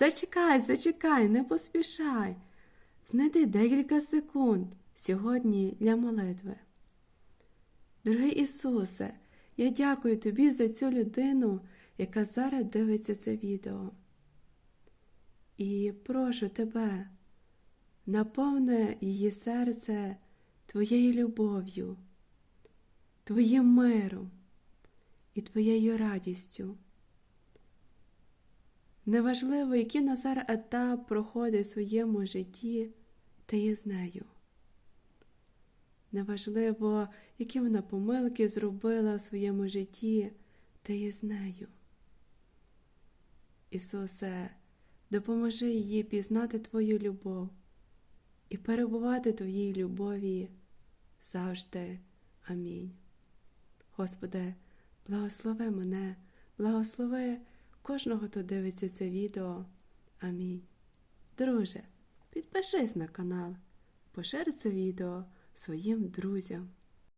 Зачекай, зачекай, не поспішай. Знайди декілька секунд сьогодні для молитви. Дорогий Ісусе, я дякую тобі за цю людину, яка зараз дивиться це відео. І прошу тебе, наповни її серце твоєю любов'ю, твоїм миром і твоєю радістю. Неважливо, який на зараз етап проходить в своєму житті, ти є з нею. Неважливо, які вона помилки зробила в своєму житті, ти є з нею. Ісусе, допоможи їй пізнати Твою любов і перебувати Твоїй любові завжди. Амінь. Господи, благослови мене, благослови кожного, хто дивиться це відео. Амінь. Друже, підпишись на канал, пошир це відео своїм друзям.